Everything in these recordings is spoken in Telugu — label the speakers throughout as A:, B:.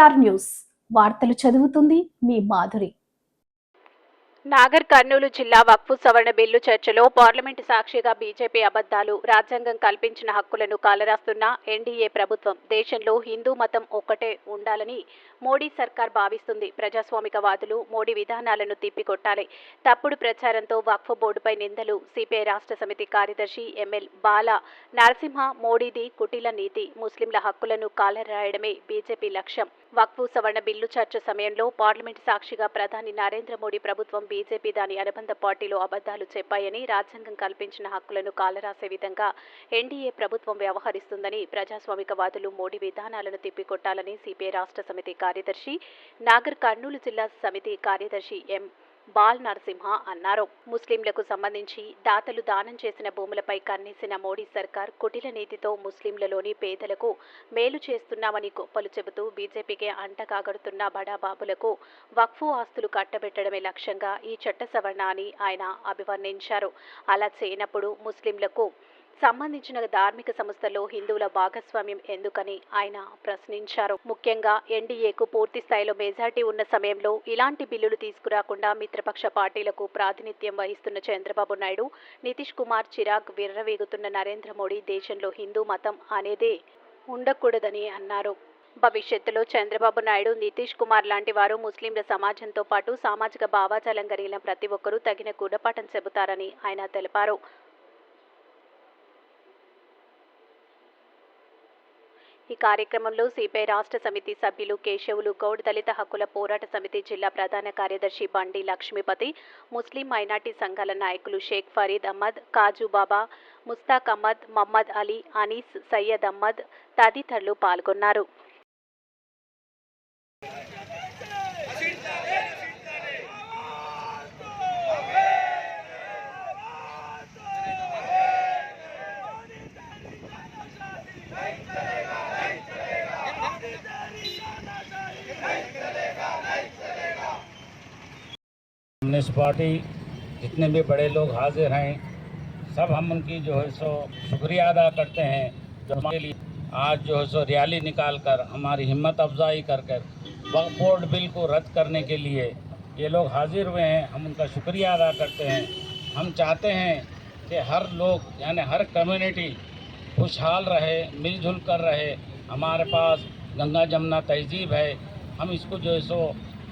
A: Welcome news. వార్తలు చదువుతుంది మీ మాధురి.
B: నాగర్ కర్నూలు జిల్లా వక్ఫు సవరణ బిల్లు చర్చలో పార్లమెంటు సాక్షిగా బీజేపీ అబద్ధాలు రాజ్యాంగం కల్పించిన హక్కులను కాలరాస్తున్న ఎన్డీఏ ప్రభుత్వం దేశంలో హిందూ మతం ఒక్కటే ఉండాలని మోడీ సర్కార్ భావిస్తుంది. ప్రజాస్వామికవాదులు మోడీ విధానాలను తిప్పికొట్టాలి. తప్పుడు ప్రచారంతో వక్ఫ్ బోర్డుపై నిందలు సిపిఐ రాష్ట్ర సమితి కార్యదర్శి ఎంఎల్ బాల నరసింహ మోడీది కుటిల నీతి ముస్లింల హక్కులను కాలరాయడమే బీజేపీ లక్ష్యం. వక్ఫు సవరణ బిల్లు చర్చ సమయంలో పార్లమెంటు సాక్షిగా ప్రధాని నరేంద్ర మోడీ ప్రభుత్వం బీజేపీ దాని అనుబంధ పార్టీలో అబద్ధాలు చెప్పాయని రాజ్యాంగం కల్పించిన హక్కులను కాలరాసే విధంగా ఎన్డీఏ ప్రభుత్వం వ్యవహరిస్తుందని ప్రజాస్వామికవాదులు మోడీ విధానాలను తిప్పికొట్టాలని సిపిఐ రాష్ట్ర సమితి కార్యదర్శి నాగర్ కర్నూలు జిల్లా సమితి కార్యదర్శి ఎం బాల్ నరసింహ అన్నారు. ముస్లింలకు సంబంధించి దాతలు దానం చేసిన భూములపై కన్నేసిన మోడీ సర్కార్ కుటిల నీతితో ముస్లింలలోని పేదలకు మేలు చేస్తున్నామని గొప్పలు చెబుతూ బీజేపీకి అంటకాగడుతున్న బడాబాబులకు వక్ఫు ఆస్తులు కట్టబెట్టడమే లక్ష్యంగా ఈ చట్ట సవరణ అని ఆయన అభివర్ణించారు. అలా చేయనప్పుడు ముస్లింలకు సంబంధించిన ధార్మిక సంస్థల్లో హిందువుల భాగస్వామ్యం ఎందుకని ఆయన ప్రశ్నించారు. ముఖ్యంగా ఎన్డీఏకు పూర్తి స్థాయిలో మెజార్టీ ఉన్న సమయంలో ఇలాంటి బిల్లులు తీసుకురాకుండా మిత్రపక్ష పార్టీలకు ప్రాతినిధ్యం వహిస్తున్న చంద్రబాబు నాయుడు నితీష్ కుమార్ చిరాగ్ విర్రవేగుతున్న నరేంద్ర మోడీ దేశంలో హిందూ మతం అనేదే ఉండకూడదని అన్నారు. భవిష్యత్తులో చంద్రబాబు నాయుడు నితీష్ కుమార్ లాంటి వారు ముస్లింల సమాజంతో పాటు సామాజిక భావాజాలం కలిగిన ప్రతి ఒక్కరూ తగిన గుణపాఠం చెబుతారని ఆయన తెలిపారు. ఈ కార్యక్రమంలో సిపిఐ రాష్ట్ర సమితి సభ్యులు కేశవులు గౌడ్ దళిత హక్కుల పోరాట సమితి జిల్లా ప్రధాన కార్యదర్శి బండి లక్ష్మీపతి ముస్లిం మైనార్టీ సంఘాల నాయకులు షేక్ ఫరీద్ అహ్మద్ కాజు బాబా ముస్తాక్ అహ్మద్ మహమ్మద్ అలీ అనీస్ సయ్యద్ అహ్మద్ తదితరులు పాల్గొన్నారు.
C: कम्युनिस्ट पार्टी, जितने भी बड़े लोग हाजिर हैं, सब हम उनकी जो है सो शुक्रिया अदा करते हैं। जो हमारे लिए आज जो है सो रैली निकाल कर हमारी हिम्मत अफजाई कर कर वक्फ बोर्ड बिल को रद्द करने के लिए ये लोग हाजिर हुए हैं, हम उनका शुक्रिया अदा करते हैं। हम चाहते हैं कि हर लोग, यानी हर कम्युनिटी खुशहाल रहे, मिलजुल कर रहे। हमारे पास गंगा जमुना तहजीब है, हम इसको जो है सो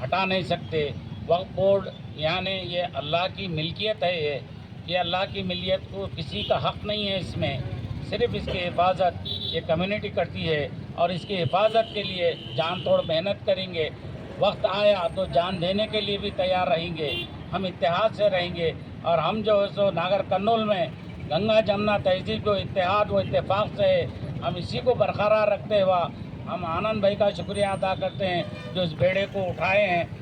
C: हटा नहीं सकते। वक्फ बोर्ड यानी ये अल्लाह की मिल्कियत है ये ये अल्लाह की मिलियत को किसी का हक नहीं है इसमें। सिर्फ़ इसकी हिफाजत ये कम्युनिटी करती है और इसकी हिफाजत के लिए जान तोड़ मेहनत करेंगे। वक्त आया तो जान देने के लिए भी तैयार रहेंगे। हम इतिहाद से रहेंगे और हम जो है सो नागर कन्नौल में गंगा जमुना तहजीब जो इतिहाद व इतफाक़ से है, हम इसी को बरकरार रखते हुआ हम आनंद भाई का शुक्रिया अदा करते हैं जो इस बेड़े को उठाए हैं।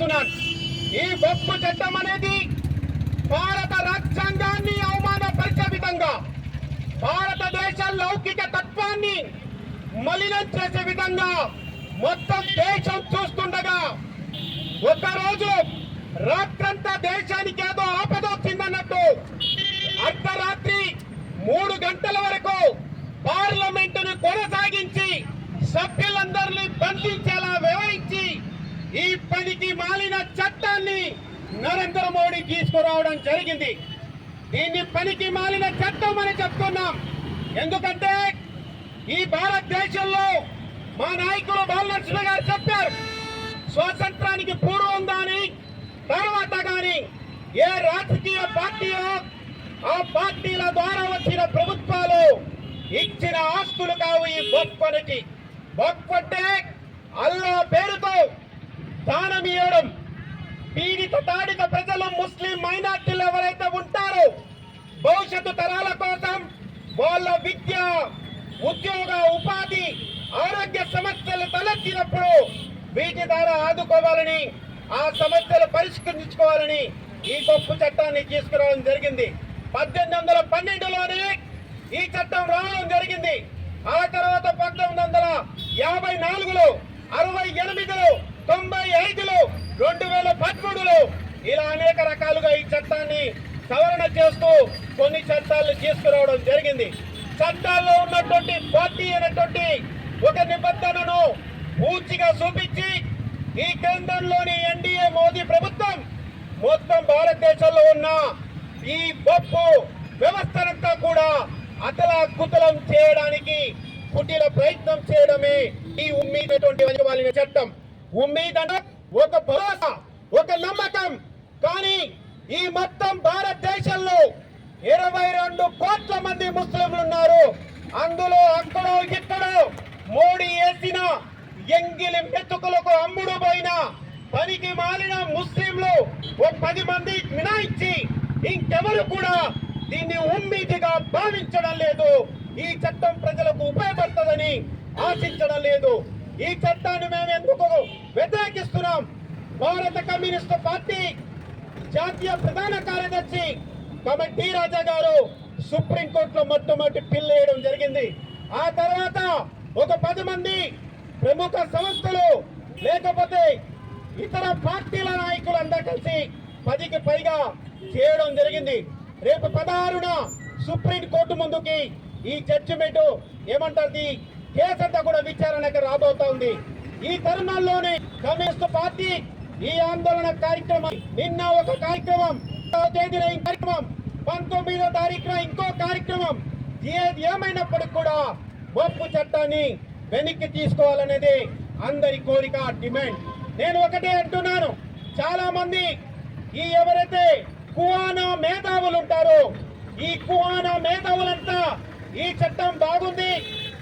D: తెలియజేస్తున్నాను ఈ బొప్పు చట్టం అనేది భారత రాజ్యాంగాన్ని అవమానపరిచే విధంగా భారతదేశ లౌకిక తత్వాన్ని మలినం చేసే విధంగా మొత్తం దేశం చూస్తుండగా ఒకరోజు రాత్రంతా దేశానికి ఏదో ఆపద వచ్చిందన్నట్టు అర్ధరాత్రి మూడు గంటల వరకు పార్లమెంటును కొనసాగించి సభ్యులందరినీ ఈ పనికి మాలిన చట్టాన్ని నరేంద్ర మోడీ తీసుకురావడం జరిగింది. దీన్ని పనికి మాలిన చట్టం అని చెప్తున్నాం. ఎందుకంటే ఈ భారతదేశంలో మా నాయకులు బాలనరసింహ గారు చెప్పారు. స్వాతంత్రానికి పూర్వం కానీ తర్వాత కానీ ఏ రాజకీయ పార్టీయో ఆ పార్టీల ద్వారా వచ్చిన ప్రభుత్వాలు ఇచ్చిన ఆస్తులు కావు ఈ గొప్పనికి గొప్ప అల్లా పేరుతో స్థానం ఇవ్వడం పీడిత తాడిత ప్రజలు ముస్లిం మైనార్టీలు ఎవరైతే ఉంటారో భవిష్యత్తు తరాల కోసం వాళ్ళ విద్య ఉద్యోగ ఉపాధి ఆరోగ్య సమస్యలు తలెత్తినప్పుడు వీటి ద్వారా ఆదుకోవాలని ఆ సమస్యలు పరిష్కరించుకోవాలని ఈ గొప్ప చట్టాన్ని తీసుకురావడం జరిగింది. పద్దెనిమిది వందల పన్నెండులోనే ఈ చట్టం రావడం జరిగింది. ఆ తర్వాత పంతొమ్మిది వందల యాభై నాలుగులో అరవై ఎనిమిదిలో తొంభై ఐదులో రెండు వేల పదమూడులో ఇలా అనేక రకాలుగా ఈ చట్టాన్ని సవరణ చేస్తూ కొన్ని చట్టాలను తీసుకురావడం జరిగింది. చట్టాల్లో ఉన్నటువంటి పార్టీ అనేటువంటి ఒక నిబంధనను పూర్తిగా చూపించి ఈ కేంద్రంలోని ఎన్డీఏ మోదీ ప్రభుత్వం మొత్తం భారతదేశంలో ఉన్న ఈ బొప్పు వ్యవస్థనంతా కూడా అతలాకుతలం చేయడానికి కుటీల ప్రయత్నం చేయడమే ఈ ఉమ్మీదటువంటి చట్టం. ఉమ్మీద్ అంటే ఒక భరోసా ఒక నమ్మకం. కానీ ఈ మొత్తం భారతదేశంలో ఇరవై రెండు కోట్ల మంది ముస్లింలు ఉన్నారు. అందులో అక్కడో ఇక్కడో మోడీ వేసిన ఎంగిలి మెతుకులకు అమ్ముడు పోయిన పనికి మాలిన ముస్లింలు ఒక పది మంది మినాయించి ఇంకెవరు కూడా దీన్ని ఉమ్మీదిగా భావించడం లేదు. ఈ చట్టం ప్రజలకు ఉపయోగపడుతుందని ఆశించడం లేదు. ఈ చట్టాన్ని మేము ఎందుకు వ్యతిరేకిస్తున్నాం? భారత కమ్యూనిస్ట్ పార్టీ జాతీయ ప్రధాన కార్యదర్శి కమిటీ రాజా గారు సుప్రీంకోర్టులో మొట్టమొదటి పిల్ వేయడం జరిగింది. ఆ తర్వాత ఒక పది మంది ప్రముఖ సంస్థలు లేకపోతే ఇతర పార్టీల నాయకులు అందరూ కలిసి పదికి పైగా చేయడం జరిగింది. రేపు పదహారున సుప్రీం కోర్టు ముందుకి ఈ జడ్జిమెంట్ ఏమంటారు కేసంతా కూడా విచారణకు రాబోతా ఉంది. ఈ తరుణాల్లోనే కమ్యూనిస్ట్ పార్టీ ఈ ఆందోళన కార్యక్రమం నిన్న ఒక కార్యక్రమం తేదీన ఈ కార్యక్రమం పంతొమ్మిదో తారీఖున ఇంకో కార్యక్రమం ఏది ఏమైనప్పటికీ కూడా బొప్పు చట్టాన్ని వెనక్కి తీసుకోవాలనేది అందరి కోరిక డిమాండ్. నేను ఒకటే అంటున్నాను. చాలా మంది ఈ ఎవరైతే కువానా మేధావులు ఉంటారో ఈ కువానా మేధావులంతా ఈ చట్టం బాగుంది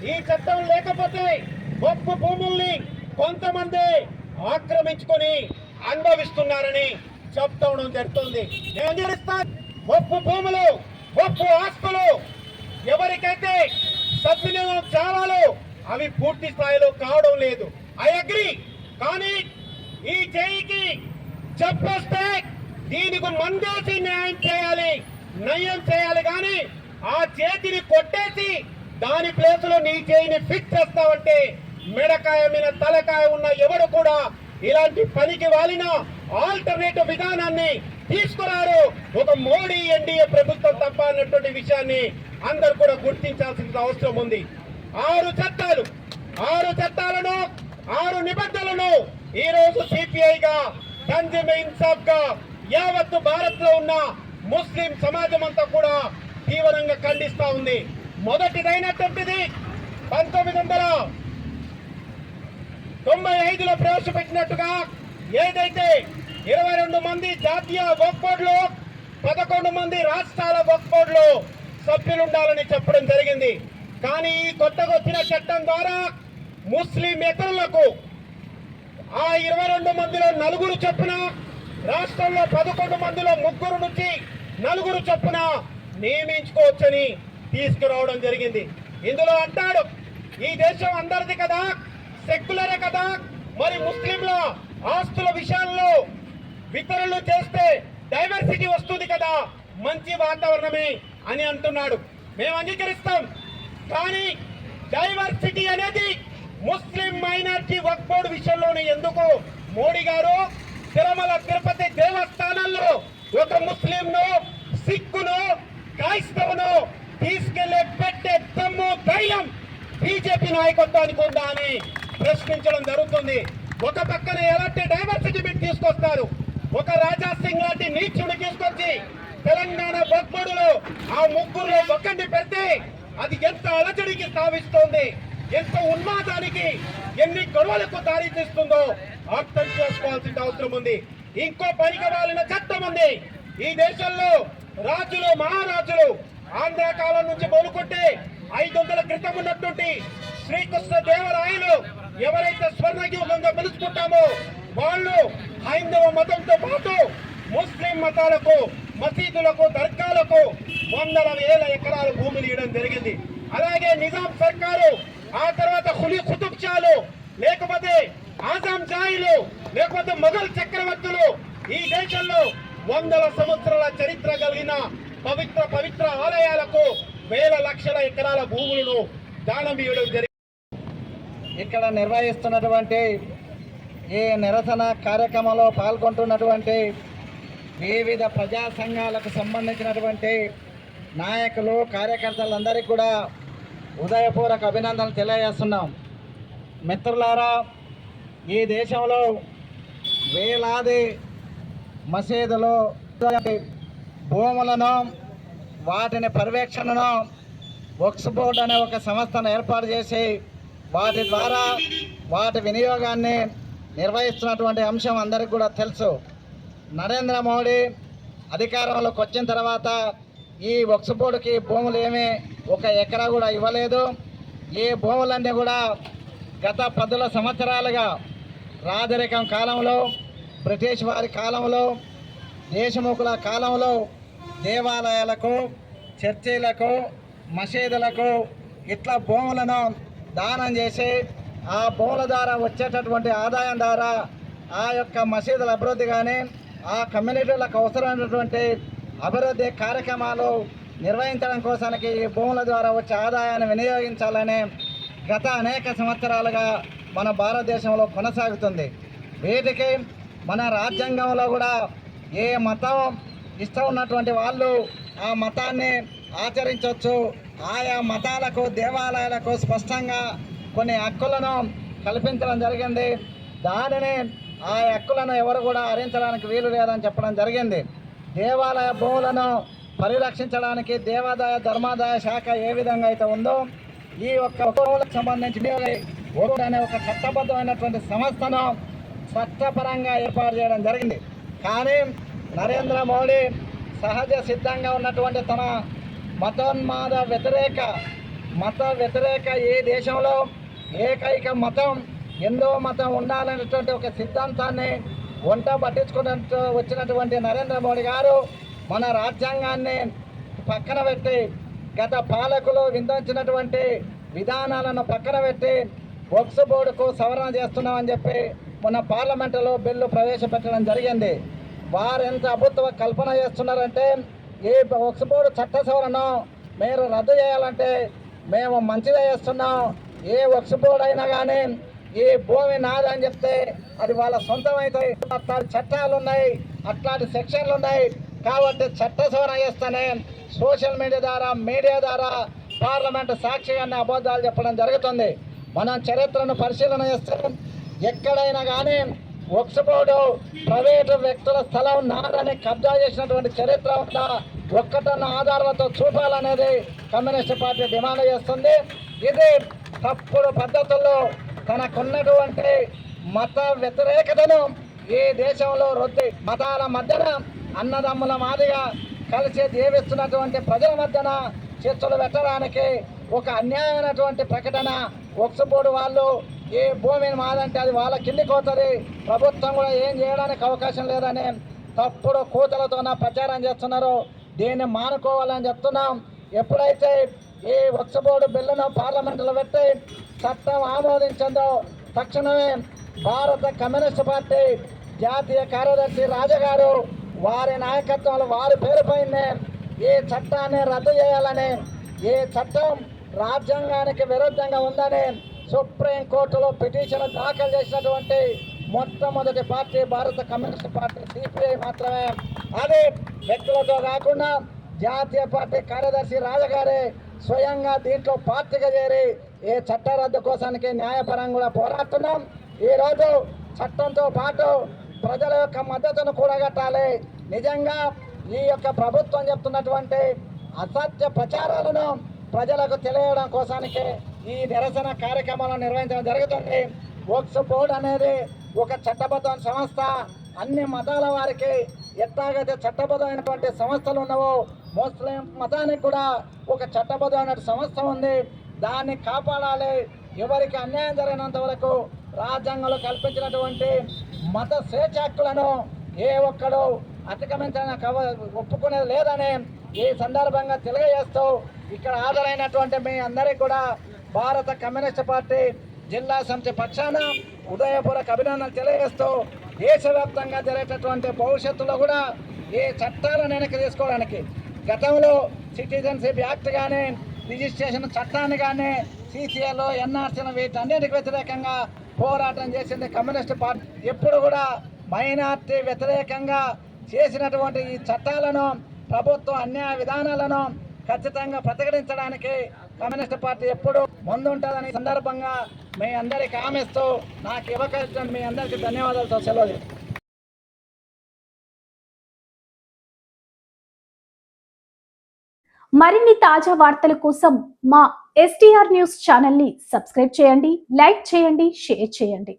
D: ఈ చట్టం లేకపోతే గొప్ప భూముల్ని కొంతమంది ఆక్రమించుకొని అనుభవిస్తున్నారని చెప్తవడం జరుగుతుంది. నేను చేస్తాను ఒప్పు భూములు ఒప్పు ఆస్తులు ఎవరికైతే సద్వినియోగం చావాలో అవి పూర్తి స్థాయిలో కావడం లేదు. I agree. కానీ ఈ చేయికి చెప్పొస్తే దీనికి మందేసి న్యాయం చేయాలి నయం చేయాలి. కానీ ఆ చేతిని కొట్టేసి దాని ప్లేస్లో నీ చేయిని ఫిట్ చేస్తావంటే మెడకాయ మీద తలకాయ ఉన్న ఎవడు కూడా ఇలాంటి పనికి వాలిన ఆల్టర్నేటివ్ విధానాన్ని తీసుకురారు. ఒక మోడీ ఎన్డీఏ ప్రభుత్వం తప్ప అన్నటువంటి విషయాన్ని అందరు కూడా గుర్తించాల్సిన అవసరం ఉంది. ఆరు చట్టాలు ఆరు చట్టాలను ఆరు నిబంధనలను ఈ రోజు సిపిఐగా తంజిమ్ ఇన్సాఫ్గా యావత్తు భారత్లో ఉన్న ముస్లిం సమాజం అంతా కూడా తీవ్రంగా ఖండిస్తా ఉంది. మొదటిదైనటువంటిది పంతొమ్మిది వందల తొంభై ఐదులో ప్రవేశపెట్టినట్టుగా ఏదైతే ఇరవై రెండు మంది జాతీయ వర్క్ పదకొండు మంది రాష్ట్రాల వర్క్ సభ్యులుండాలని సభ్యులు ఉండాలని చెప్పడం జరిగింది. కానీ ఈ కొత్తగా వచ్చిన చట్టం ద్వారా ముస్లిం ఇతరులకు ఆ ఇరవై రెండు మందిలో నలుగురు చొప్పున రాష్ట్రంలో పదకొండు మందిలో ముగ్గురు నుంచి నలుగురు చొప్పున నియమించుకోవచ్చని తీసుకురావడం జరిగింది. ఇందులో అంటాడు ఈ దేశం అందరిది కదా సెక్యులరే కదా మరి ముస్లింల ఆస్తుల విషయాల్లో వితరణలు చేస్తే డైవర్సిటీ వస్తుంది కదా మంచి వాతావరణమే అని అంటున్నాడు. మేము అంగీకరిస్తాం కానీ డైవర్సిటీ అనేది ముస్లిం మైనార్టీ వర్క్ బోర్డు విషయంలోనే ఎందుకు? మోడీ గారు తిరుమల తిరుపతి దేవస్థానంలో ఒక ముస్లింను సిక్కును క్రైస్తవును తీసుకెళ్ళే పెట్టే దమ్ము ధైర్యం బీజేపీ నాయకత్వానికి ఉందా అని ప్రశ్నించడం జరుగుతుంది. ఒక పక్కన ఎలాంటి డైవర్సిటీ బిట్ తీసుకొస్తారు? ఒక రాజా సింగ్ లాంటి నీచుడు తీసుకొచ్చి తెలంగాణ బొబ్బడులో ఆ ముగ్గురులో ఒక్కడిని పెడితే అది ఎంత అలజడికి తావిస్తోంది ఎంత ఉన్మాదానికి ఎన్ని గొడవలకు దారి తీస్తుందో అర్థం చేసుకోవాల్సిన అవసరం ఉంది. ఇంకో పనికి వాలిన చట్టం ఉంది. ఈ దేశంలో రాజులు మహారాజులు ఆంధ్ర కాలం నుంచి మొదలుకుంటే ఐదు వందల క్రితం ఉన్నటువంటి శ్రీకృష్ణ దేవరాయలు ఎవరైతే స్వర్ణయుగంగా పిలుచుకుంటామో వాళ్ళు హైందవ మతంతో పాటు ముస్లిం మతాలకు మసీదులకు దర్గాలకు వందల వేల ఎకరాల భూములు ఇవ్వడం జరిగింది. అలాగే నిజాం సర్కారు ఆ తర్వాత హులి కుతుబ్షాలు లేకపోతే ఆజాం జాయిలు లేకపోతే మొఘల్ చక్రవర్తులు ఈ దేశంలో వందల సంవత్సరాల చరిత్ర కలిగిన పవిత్ర పవిత్ర ఆలయాలకు వేల లక్షల ఎకరాల భూములను దానం ఇవ్వడం జరిగింది.
E: ఇక్కడ నిర్వహిస్తున్నటువంటి ఈ నిరసన కార్యక్రమంలో పాల్గొంటున్నటువంటి వివిధ ప్రజా సంఘాలకు సంబంధించినటువంటి నాయకులు కార్యకర్తలందరికీ కూడా ఉదయపూర్వక అభినందనలు తెలియజేస్తున్నాం. మిత్రులారా ఈ దేశంలో వేలాది మసీదులు భూములను వాటిని పర్యవేక్షణను వక్స్ అనే ఒక సంస్థను ఏర్పాటు చేసి వాటి ద్వారా వాటి వినియోగాన్ని నిర్వహిస్తున్నటువంటి అంశం అందరికీ కూడా తెలుసు. నరేంద్ర మోడీ అధికారంలోకి వచ్చిన తర్వాత ఈ వక్స్ బోర్డుకి భూములు ఏమీ ఒక ఎకరా కూడా ఇవ్వలేదు. ఈ భూములన్నీ కూడా గత పదుల సంవత్సరాలుగా రాజరికం కాలంలో బ్రిటిష్ వారి కాలంలో దేశముఖుల కాలంలో దేవాలయాలకు చర్చీలకు మసీదులకు ఇట్లా భూములను దానం చేసి ఆ భూముల ద్వారా వచ్చేటటువంటి ఆదాయం ద్వారా ఆ యొక్క మసీదుల అభివృద్ధి కానీ ఆ కమ్యూనిటీలకు అవసరమైనటువంటి అభివృద్ధి కార్యక్రమాలు నిర్వహించడం కోసానికి ఈ భూముల ద్వారా వచ్చే ఆదాయాన్ని వినియోగించాలని గత అనేక సంవత్సరాలుగా మన భారతదేశంలో కొనసాగుతుంది. వీటికి మన రాజ్యాంగంలో కూడా ఏ మతం ఇష్టం ఉన్నటువంటి వాళ్ళు ఆ మతాన్ని ఆచరించవచ్చు ఆయా మతాలకు దేవాలయాలకు స్పష్టంగా కొన్ని హక్కులను కల్పించడం జరిగింది. దానిని ఆ హక్కులను ఎవరు కూడా హరించడానికి వీలు లేదని చెప్పడం జరిగింది. దేవాలయ భూములను పరిరక్షించడానికి దేవాదాయ ధర్మాదాయ శాఖ ఏ విధంగా అయితే ఉందో ఈ యొక్క భూములకు సంబంధించి ఓటు అనే ఒక చట్టబద్ధమైనటువంటి సంస్థను చట్టపరంగా ఏర్పాటు చేయడం జరిగింది. కానీ నరేంద్ర మోడీ సహజ సిద్ధంగా ఉన్నటువంటి తన మతోన్మాద వ్యతిరేక మత వ్యతిరేక ఏ దేశంలో ఏకైక మతం ఎందో మతం ఉండాలనేటువంటి ఒక సిద్ధాంతాన్ని వంట పట్టించుకున్నట్టు వచ్చినటువంటి నరేంద్ర మోడీ గారు మన రాజ్యాంగాన్ని పక్కన పెట్టి గత పాలకులు విందించినటువంటి విధానాలను పక్కన పెట్టి వక్స్ బోర్డుకు సవరణ చేస్తున్నామని చెప్పి మొన్న పార్లమెంటులో బిల్లు ప్రవేశపెట్టడం జరిగింది. వారు ఎంత అభుత్వ కల్పన చేస్తున్నారంటే ఈ వక్స్ చట్ట సవరణ మీరు రద్దు చేయాలంటే మేము మంచిగా చేస్తున్నాం. ఏ వక్స్ అయినా కానీ ఈ భూమి నాదని చెప్తే అది వాళ్ళ సొంతం అవుతాయి అట్లాంటి చట్టాలు ఉన్నాయి అట్లాంటి సెక్షన్లు ఉన్నాయి. కాబట్టి చట్ట సవరణ చేస్తేనే సోషల్ మీడియా ద్వారా మీడియా ద్వారా పార్లమెంట్ సాక్షిగా అబద్ధాలు చెప్పడం జరుగుతుంది. మనం చరిత్రను పరిశీలన చేస్తే ఎక్కడైనా కానీ వక్స్ ప్రైవేటు వ్యక్తుల స్థలం నాదని కబ్జా చేసినటువంటి చరిత్ర ఉందా? ఒక్కటన్న ఆధారాలతో చూపాలనేది కమ్యూనిస్ట్ పార్టీ డిమాండ్ చేస్తుంది. ఇది తప్పుడు పద్ధతుల్లో తనకున్నటువంటి మత వ్యతిరేకతను ఈ దేశంలో రొద్ది మతాల మధ్యన అన్నదమ్ముల మాదిగా కలిసి జీవిస్తున్నటువంటి ప్రజల మధ్యన చర్చలు పెట్టడానికి ఒక అన్యాయమైనటువంటి ప్రకటన వక్స్ బోర్డు వాళ్ళు ఈ భూమిని మాదంటే అది వాళ్ళ కిందికి పోతుంది. ప్రభుత్వం కూడా ఏం చేయడానికి అవకాశం లేదని తప్పుడు కూతలతోన ప్రచారం చేస్తున్నారు. దీన్ని మానుకోవాలని చెప్తున్నాం. ఎప్పుడైతే ఈ వక్సబోర్డు బిల్లును పార్లమెంటులో పెట్టి చట్టం ఆమోదించిందో తక్షణమే భారత కమ్యూనిస్ట్ పార్టీ జాతీయ కార్యదర్శి రాజగారు వారి నాయకత్వంలో వారి పేరుపైనే ఈ చట్టాన్ని రద్దు చేయాలని ఈ చట్టం రాజ్యాంగానికి విరుద్ధంగా ఉందని సుప్రీం కోర్టులో పిటిషన్ దాఖలు చేసినటువంటి మొట్టమొదటి పార్టీ భారత కమ్యూనిస్ట్ పార్టీ సిపిఐ మాత్రమే. అది వ్యక్తులతో కాకుండా జాతీయ పార్టీ కార్యదర్శి రాజగారే స్వయంగా దీంట్లో పార్టీగా చేరి ఏ చట్ట రద్దు కోసానికి న్యాయపరంగా కూడా పోరాడుతున్నాం. ఈరోజు చట్టంతో పాటు ప్రజల యొక్క మద్దతును కూడగట్టాలి నిజంగా ఈ యొక్క ప్రభుత్వం చెప్తున్నటువంటి అసత్య ప్రచారాలను ప్రజలకు తెలియడం కోసానికి ఈ నిరసన కార్యక్రమాలను నిర్వహించడం జరుగుతుంది. వక్స్ బోర్డు అనేది ఒక చట్టబద్ధమైన సంస్థ. అన్ని మతాల వారికి ఎట్లాగైతే చట్టబద్ధమైనటువంటి సంస్థలు ఉన్నావో ముస్లిం మతానికి కూడా ఒక చట్టబద్ధమైన సంస్థ ఉంది. దాన్ని కాపాడాలి. ఎవరికి అన్యాయం జరిగినంత వరకు రాజ్యాంగంలో కల్పించినటువంటి మత స్వేచ్ఛ హక్కులను ఏ ఒక్కడు అతిక్రమించడానికి కవ- ఒప్పుకునేది లేదని ఈ సందర్భంగా తెలియజేస్తూ ఇక్కడ హాజరైనటువంటి మీ అందరికీ కూడా భారత కమ్యూనిస్ట్ పార్టీ జిల్లా సమితి పక్షాన ఉదయపూర్వక అభినందనలు తెలియజేస్తూ దేశవ్యాప్తంగా జరిగేటటువంటి భవిష్యత్తులో కూడా ఈ చట్టాలను వెనక్కి తీసుకోవడానికి గతంలో సిటిజన్షిప్ యాక్ట్ కానీ రిజిస్ట్రేషన్ చట్టాన్ని కానీ సీసీఏలో ఎన్ఆర్సీలు వీటన్నిటికి వ్యతిరేకంగా పోరాటం చేసింది కమ్యూనిస్ట్ పార్టీ. ఎప్పుడు కూడా మైనార్టీ వ్యతిరేకంగా చేసినటువంటి ఈ చట్టాలను ప్రభుత్వ అన్యాయ విధానాలను ఖచ్చితంగా ప్రతిఘటించడానికి కమ్యూనిస్ట్ పార్టీ ఎప్పుడూ ముందుంటుందనే సందర్భంగా మీ అందరికి హామీస్తూ నాకు ఇవ్వకలిసిన మీ అందరికీ ధన్యవాదాలతో సెలవు
A: మరిన్ని తాజా వార్తల కోసం మా ఎస్టీఆర్ న్యూస్ ఛానల్ని సబ్స్క్రైబ్ చేయండి లైక్ చేయండి షేర్ చేయండి.